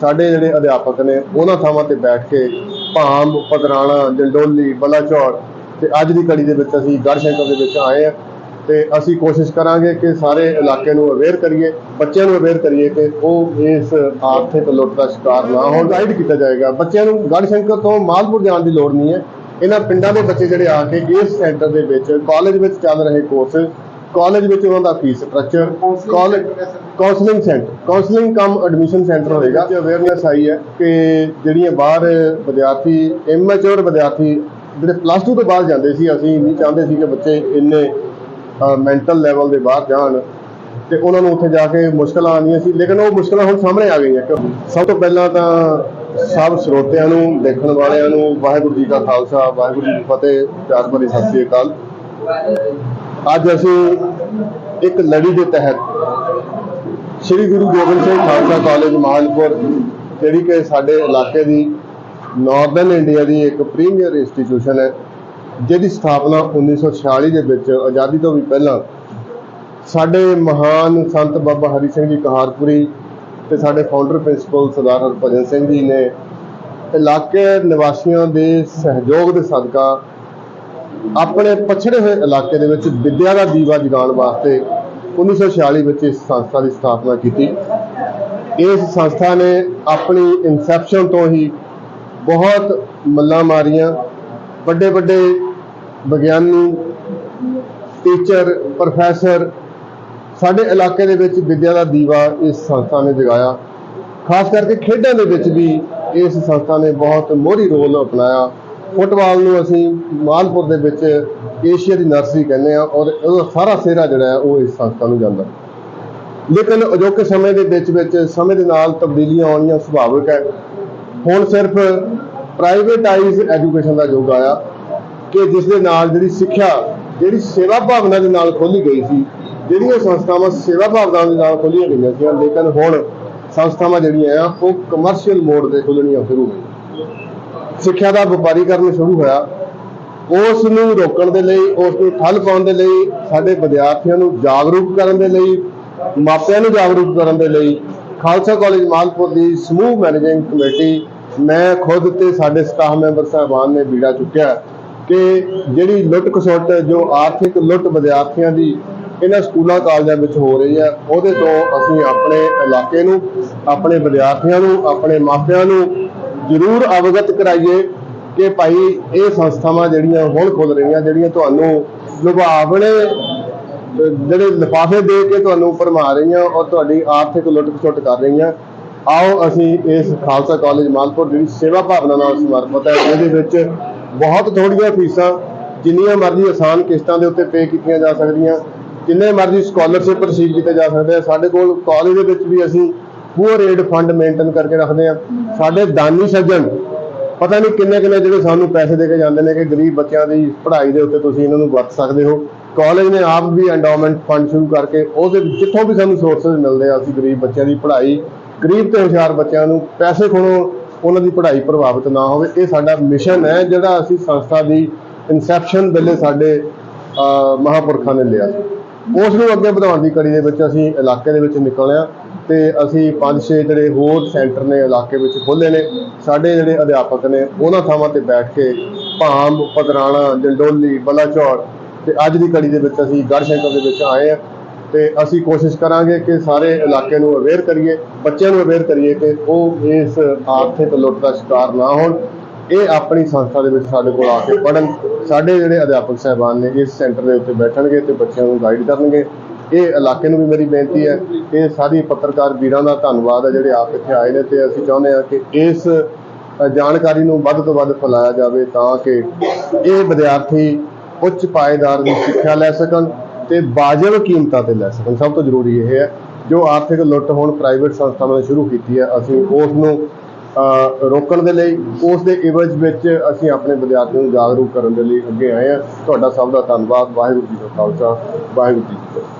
ਸਾਡੇ ਜਿਹੜੇ ਅਧਿਆਪਕ ਨੇ, ਉਹਨਾਂ ਥਾਵਾਂ ਤੇ ਬੈਠ ਕੇ ਭਾਮ ਪਦਰਾਣਾ, ਜੰਡੋਲੀ ਬਲਾਚੌਰ ਤੇ ਅੱਜ ਦੀ ਕੜੀ ਦੇ ਵਿੱਚ ਅਸੀਂ ਗੜਸ਼ੰਕਰ ਦੇ ਵਿੱਚ ਆਏ ਆ ਤੇ ਅਸੀਂ ਕੋਸ਼ਿਸ਼ ਕਰਾਂਗੇ ਕਿ ਸਾਰੇ ਇਲਾਕੇ ਨੂੰ ਅਵੇਅਰ ਕਰੀਏ, ਬੱਚਿਆਂ ਨੂੰ ਅਵੇਅਰ ਕਰੀਏ ਕਿ ਉਹ ਇਸ ਆਰਥਿਕ ਲੁੱਟ ਦਾ ਸ਼ਿਕਾਰ ਨਾ ਹੋਣ ਗਾਈਡ ਕੀਤਾ ਜਾਏਗਾ। ਬੱਚਿਆਂ ਨੂੰ ਗੜਸ਼ੰਕਰ ਤੋਂ ਮਾਲਪੁਰ ਜਾਣ ਦੀ ਲੋੜ ਨਹੀਂ ਹੈ। ਇਹਨਾਂ ਪਿੰਡਾਂ ਦੇ ਬੱਚੇ ਜਿਹੜੇ ਆ ਕੇ ਇਸ ਸੈਂਟਰ ਦੇ ਵਿੱਚ ਕਾਲਜ ਵਿੱਚ ਚੱਲ ਰਹੇ ਕੋਰਸ ਕਾਲਜ ਵਿੱਚ ਉਹਨਾਂ ਦਾ fees structure college counselling centre counselling cum admission centre ਹੋਏਗਾ। ਤੇ ਅਵੇਅਰਨੈਸ ਆਈ ਹੈ ਕਿ ਜਿਹੜੀਆਂ ਬਾਹਰ ਵਿਦਿਆਰਥੀ ਇਮੈਚੁਰ ਵਿਦਿਆਰਥੀ ਜਿਹੜੇ ਪਲੱਸ 2 ਤੋਂ ਬਾਅਦ ਜਾਂਦੇ ਸੀ ਅਸੀਂ ਨਹੀਂ ਚਾਹੁੰਦੇ ਸੀ ਕਿ ਬੱਚੇ ਇੰਨੇ ਮੈਂਟਲ ਲੈਵਲ ਦੇ ਬਾਹਰ ਜਾਣ। ਤੇ ਉਹਨਾਂ ਨੂੰ ਉੱਥੇ ਜਾ ਕੇ ਮੁਸ਼ਕਲਾਂ ਆਉਂਦੀਆਂ ਸੀ। ਲੇਕਿਨ ਉਹ ਮੁਸ਼ਕਲਾਂ ਹੁਣ ਸਾਹਮਣੇ ਆ ਗਈਆਂ ਕਿ ਸਭ ਤੋਂ ਪਹਿਲਾਂ ਤਾਂ ਸਭ ਸਰੋਤਿਆਂ ਨੂੰ ਦੇਖਣ ਵਾਲਿਆਂ ਨੂੰ ਵਾਹਿਗੁਰੂ ਜੀ ਕਾ ਖਾਲਸਾ ਵਾਹਿਗੁਰੂ ਜੀ ਕੀ ਫਤਿਹ ਪਿਆਰ ਭਰੀ ਸਤਿ ਸ੍ਰੀ ਅਕਾਲ। ਅੱਜ ਅਸੀਂ ਇੱਕ ਲੜੀ ਦੇ ਤਹਿਤ ਸ੍ਰੀ ਗੁਰੂ ਗੋਬਿੰਦ ਸਿੰਘ ਖਾਲਸਾ ਕਾਲਜ ਮਾਹਲਪੁਰ ਜਿਹੜੀ ਕਿ ਸਾਡੇ ਇਲਾਕੇ ਦੀ ਨਾਰਥਰਨ ਇੰਡੀਆ ਦੀ ਇੱਕ ਪ੍ਰੀਮੀਅਰ ਇੰਸਟੀਟਿਊਸ਼ਨ ਹੈ, ਜਿਹਦੀ ਸਥਾਪਨਾ 1946 ਦੇ ਵਿੱਚ, ਆਜ਼ਾਦੀ ਤੋਂ ਵੀ ਪਹਿਲਾਂ ਸਾਡੇ ਮਹਾਨ ਸੰਤ ਬਾਬਾ ਹਰੀ ਸਿੰਘ ਜੀ ਕਹਾਰਪੁਰੀ ਤੇ ਸਾਡੇ ਫਾਊਂਡਰ ਪ੍ਰਿੰਸੀਪਲ ਸਰਦਾਰ ਹਰਭਜਨ ਸਿੰਘ ਜੀ ਨੇ ਇਲਾਕੇ ਨਿਵਾਸੀਆਂ ਦੇ ਸਹਿਯੋਗ ਦੇ ਸਦਕਾ ਆਪਣੇ ਪਛੜੇ ਹੋਏ ਇਲਾਕੇ ਦੇ ਵਿੱਚ ਵਿੱਦਿਆ ਦਾ ਦੀਵਾ ਜਗਾਉਣ ਵਾਸਤੇ 1946 ਵਿੱਚ ਇਸ ਸੰਸਥਾ ਦੀ ਸਥਾਪਨਾ ਕੀਤੀ। ਇਸ ਸੰਸਥਾ ਨੇ ਆਪਣੀ ਇਨਸੈਪਸ਼ਨ ਤੋਂ ਹੀ ਬਹੁਤ ਮੱਲਾਂ ਮਾਰੀਆਂ। ਵੱਡੇ ਵੱਡੇ ਵਿਗਿਆਨੀ, ਟੀਚਰ, ਪ੍ਰੋਫੈਸਰ ਸਾਡੇ ਇਲਾਕੇ ਦੇ ਵਿੱਚ ਵਿੱਦਿਆ ਦਾ ਦੀਵਾ ਇਸ ਸੰਸਥਾ ਨੇ ਜਗਾਇਆ। ਖਾਸ ਕਰਕੇ ਖੇਡਾਂ ਦੇ ਵਿੱਚ ਵੀ ਇਸ ਸੰਸਥਾ ਨੇ ਬਹੁਤ ਮੋਹਰੀ ਰੋਲ ਅਪਣਾਇਆ। ਫੁੱਟਬਾਲ ਨੂੰ ਅਸੀਂ ਮਾਲਪੁਰ ਦੇ ਵਿੱਚ ਏਸ਼ੀਆ ਦੀ ਨਰਸਰੀ ਕਹਿੰਦੇ ਆ ਔਰ ਉਹਦਾ ਸਾਰਾ ਸਿਹਰਾ ਜਿਹੜਾ ਹੈ ਉਹ ਇਸ ਸੰਸਥਾ ਨੂੰ ਜਾਂਦਾ। ਲੇਕਿਨ ਅਜੋਕੇ ਸਮੇਂ ਦੇ ਵਿੱਚ ਵਿੱਚ ਸਮੇਂ ਦੇ ਨਾਲ ਤਬਦੀਲੀਆਂ ਆਉਣੀਆਂ ਸੁਭਾਵਿਕ ਹੈ। ਹੁਣ ਸਿਰਫ ਪ੍ਰਾਈਵੇਟਾਈਜ਼ ਐਜੂਕੇਸ਼ਨ ਦਾ ਯੁੱਗ ਆਇਆ ਕਿ ਜਿਸ ਦੇ ਨਾਲ ਜਿਹੜੀ ਸਿੱਖਿਆ, ਜਿਹੜੀ ਸੇਵਾ ਭਾਵਨਾ ਦੇ ਨਾਲ ਖੋਲੀ ਗਈ ਸੀ, ਜਿਹੜੀਆਂ ਸੰਸਥਾਵਾਂ ਸੇਵਾ ਭਾਵਨਾ ਦੇ ਨਾਲ ਖੋਲੀਆਂ ਗਈਆਂ ਸੀ ਲੇਕਿਨ ਹੁਣ ਸੰਸਥਾਵਾਂ ਜਿਹੜੀਆਂ ਆ, ਉਹ ਕਮਰਸ਼ੀਅਲ ਮੋਡ ਤੇ ਖੁੱਲਣੀਆਂ ਸ਼ੁਰੂ ਹੋਈਆਂ ਸਿੱਖਿਆ ਦਾ ਵਪਾਰੀਕਰਨ ਸ਼ੁਰੂ ਹੋਇਆ, ਉਸ ਨੂੰ ਰੋਕਣ ਦੇ ਲਈ, ਉਸ ਨੂੰ ਠੱਲ ਪਾਉਣ ਦੇ ਲਈ, ਸਾਡੇ ਵਿਦਿਆਰਥੀਆਂ ਨੂੰ ਜਾਗਰੂਕ ਕਰਨ ਦੇ ਲਈ, ਮਾਪਿਆਂ ਨੂੰ ਜਾਗਰੂਕ ਕਰਨ ਦੇ ਲਈ, ਖਾਲਸਾ ਕਾਲਜ ਮਾਲਪੁਰ ਦੀ ਸਮੂਹ ਮੈਨੇਜਿੰਗ ਕਮੇਟੀ, ਮੈਂ ਖੁਦ ਤੇ ਸਾਡੇ ਸਟਾਫ ਮੈਂਬਰ ਸਾਹਿਬਾਨ ਨੇ ਬੀੜਾ ਚੁੱਕਿਆ ਕਿ ਜਿਹੜੀ ਲੁੱਟ ਖਸੁੱਟ ਜੋ ਆਰਥਿਕ ਲੁੱਟ ਵਿਦਿਆਰਥੀਆਂ ਦੀ ਇਹਨਾਂ ਸਕੂਲਾਂ, ਕਾਲਜਾਂ ਵਿੱਚ ਹੋ ਰਹੀ ਹੈ, ਉਹਦੇ ਤੋਂ ਅਸੀਂ ਆਪਣੇ ਇਲਾਕੇ ਨੂੰ, ਆਪਣੇ ਵਿਦਿਆਰਥੀਆਂ ਨੂੰ, ਆਪਣੇ ਮਾਪਿਆਂ ਨੂੰ ਜ਼ਰੂਰ ਅਵਗਤ ਕਰਾਈਏ ਕਿ ਭਾਈ ਇਹ ਸੰਸਥਾਵਾਂ ਜਿਹੜੀਆਂ ਹੁਣ ਖੁੱਲ ਰਹੀਆਂ, ਜਿਹੜੀਆਂ ਤੁਹਾਨੂੰ ਲੁਭਾਵਣੇ, ਜਿਹੜੇ ਲਿਫਾਫੇ ਦੇ ਕੇ ਤੁਹਾਨੂੰ ਭਰਮਾ ਰਹੀਆਂ ਔਰ ਤੁਹਾਡੀ ਆਰਥਿਕ ਲੁੱਟ ਖਸੁੱਟ ਕਰ ਰਹੀਆਂ, ਆਓ ਅਸੀਂ ਇਸ ਖਾਲਸਾ ਕਾਲਜ ਮਾਲਪੁਰ ਜਿਹੜੀ ਸੇਵਾ ਭਾਵਨਾ ਨਾਲ ਸਮਰਪਿਤ ਹੈ। ਇਹਦੇ ਵਿੱਚ ਬਹੁਤ ਥੋੜੀਆਂ ਫੀਸਾਂ, ਜਿੰਨੀਆਂ ਮਰਜ਼ੀ ਆਸਾਨ ਕਿਸ਼ਤਾਂ ਦੇ ਉੱਤੇ ਪੇ ਕੀਤੀਆਂ ਜਾ ਸਕਦੀਆਂ, ਜਿੰਨੇ ਮਰਜ਼ੀ ਸਕਾਲਰਸ਼ਿਪ ਰਿਸੀਵ ਕੀਤੇ ਜਾ ਸਕਦੇ ਆ। ਸਾਡੇ ਕੋਲ ਕਾਲਜ ਦੇ ਵਿੱਚ ਵੀ ਅਸੀਂ ਪੂਅਰ ਏਡ ਫੰਡ ਮੇਨਟੇਨ ਕਰਕੇ ਰੱਖਦੇ ਆ। ਸਾਡੇ ਦਾਨੀ ਸੱਜਣ ਪਤਾ ਨਹੀਂ ਕਿੰਨੇ ਕਿੰਨੇ ਜਿਹੜੇ ਸਾਨੂੰ ਪੈਸੇ ਦੇ ਕੇ ਜਾਂਦੇ ਨੇ ਕਿ ਗਰੀਬ ਬੱਚਿਆਂ ਦੀ ਪੜ੍ਹਾਈ ਦੇ ਉੱਤੇ ਤੁਸੀਂ ਇਹਨਾਂ ਨੂੰ ਵਰਤ ਸਕਦੇ ਹੋ। ਕਾਲਜ ਨੇ ਆਪ ਵੀ ਐਂਡੋਮੈਂਟ ਫੰਡ ਸ਼ੁਰੂ ਕਰਕੇ ਉਹਦੇ ਵਿੱਚ ਜਿੱਥੋਂ ਵੀ ਸਾਨੂੰ ਸੋਰਸਸ ਮਿਲਦੇ ਆ ਅਸੀਂ ਗਰੀਬ ਬੱਚਿਆਂ ਦੀ ਪੜ੍ਹਾਈ ਗਰੀਬ ਤੇ ਹੁਸ਼ਿਆਰ ਬੱਚਿਆਂ ਨੂੰ ਪੈਸੇ ਖੋਣੋਂ ਉਹਨਾਂ ਦੀ ਪੜ੍ਹਾਈ ਪ੍ਰਭਾਵਿਤ ਨਾ ਹੋਵੇ। ਇਹ ਸਾਡਾ ਮਿਸ਼ਨ ਹੈ ਜਿਹੜਾ ਅਸੀਂ ਸੰਸਥਾ ਦੀ ਇਨਸੈਪਸ਼ਨ ਵੇਲੇ ਸਾਡੇ ਅਹ, ਮਹਾਂਪੁਰਖਾਂ ਨੇ ਲਿਆ ਉਸ ਨੂੰ ਅੱਗੇ ਵਧਾਉਣ ਦੀ ਕੜੀ ਦੇ ਵਿੱਚ ਅਸੀਂ ਇਲਾਕੇ ਦੇ ਵਿੱਚ ਨਿਕਲਿਆ ਤੇ ਅਸੀਂ ਪੰਜ ਛੇ ਜਿਹੜੇ ਹੋਰ ਸੈਂਟਰ ਨੇ ਇਲਾਕੇ ਵਿੱਚ ਖੋਲ੍ਹੇ ਨੇ, ਸਾਡੇ ਜਿਹੜੇ ਅਧਿਆਪਕ ਨੇ, ਉਹਨਾਂ ਥਾਵਾਂ ਤੇ ਬੈਠ ਕੇ ਭਾਮ, ਪਦਰਾਣਾ ਜੰਡੋਲੀ ਬਲਾਚੌਰ ਤੇ ਅੱਜ ਦੀ ਕੜੀ ਦੇ ਵਿੱਚ ਅਸੀਂ ਗੜਸ਼ੰਕਰ ਦੇ ਵਿੱਚ ਆਏ ਆ ਤੇ ਅਸੀਂ ਕੋਸ਼ਿਸ਼ ਕਰਾਂਗੇ ਕਿ ਸਾਰੇ ਇਲਾਕੇ ਨੂੰ ਅਵੇਅਰ ਕਰੀਏ, ਬੱਚਿਆਂ ਨੂੰ ਅਵੇਅਰ ਕਰੀਏ ਕਿ ਉਹ ਇਸ ਆਰਥਿਕ ਲੁੱਟ ਦਾ ਸ਼ਿਕਾਰ ਨਾ ਹੋਣ। ਇਹ ਆਪਣੀ ਸੰਸਥਾ ਦੇ ਵਿੱਚ ਸਾਡੇ ਕੋਲ ਆ ਕੇ ਪੜਨ ਸਾਡੇ ਜਿਹੜੇ ਅਧਿਆਪਕ ਸਹਿਬਾਨ ਨੇ ਇਸ ਸੈਂਟਰ ਦੇ ਉੱਤੇ ਬੈਠਣਗੇ ਤੇ ਬੱਚਿਆਂ ਨੂੰ ਗਾਈਡ ਕਰਨਗੇ। ਇਹ ਇਲਾਕੇ ਨੂੰ ਵੀ ਮੇਰੀ ਬੇਨਤੀ ਹੈ ਇਹ ਸਾਰੀ ਪੱਤਰਕਾਰ ਵੀਰਾਂ ਦਾ ਧੰਨਵਾਦ ਹੈ ਜਿਹੜੇ ਆਪ ਇੱਥੇ ਆਏ ਨੇ ਤੇ ਅਸੀਂ ਚਾਹੁੰਦੇ ਹਾਂ ਕਿ ਇਸ ਜਾਣਕਾਰੀ ਨੂੰ ਵੱਧ ਤੋਂ ਵੱਧ ਫੈਲਾਇਆ ਜਾਵੇ ਤਾਂ ਕਿ ਇਹ ਵਿਦਿਆਰਥੀ ਉੱਚ ਪਾਏਦਾਰ ਦੀ ਸਿੱਖਿਆ ਲੈ ਸਕਣ ਤੇ ਵਾਜਬ ਕੀਮਤਾਂ ਤੇ ਲੈ ਸਕਣ। ਸਭ ਤੋਂ ਜ਼ਰੂਰੀ ਇਹ ਹੈ, ਜੋ ਆਰਥਿਕ ਲੁੱਟ ਹੁਣ ਪ੍ਰਾਈਵੇਟ ਸੰਸਥਾਵਾਂ ਨੇ ਸ਼ੁਰੂ ਕੀਤੀ ਹੈ, ਅਸੀਂ ਉਸ ਨੂੰ ਰੋਕਣ ਦੇ ਲਈ, ਉਸ ਦੇ ਇਵਜ ਵਿੱਚ ਅਸੀਂ ਆਪਣੇ ਵਿਦਿਆਰਥੀਆਂ ਨੂੰ ਜਾਗਰੂਕ ਕਰਨ ਦੇ ਲਈ ਅੱਗੇ ਆਏ ਹਾਂ। ਤੁਹਾਡਾ ਸਭ ਦਾ ਧੰਨਵਾਦ। ਵਾਹਿਗੁਰੂ ਜੀ ਕਾ ਖਾਲਸਾ, ਵਾਹਿਗੁਰੂ ਜੀ ਕੀ ਫਤਿਹ।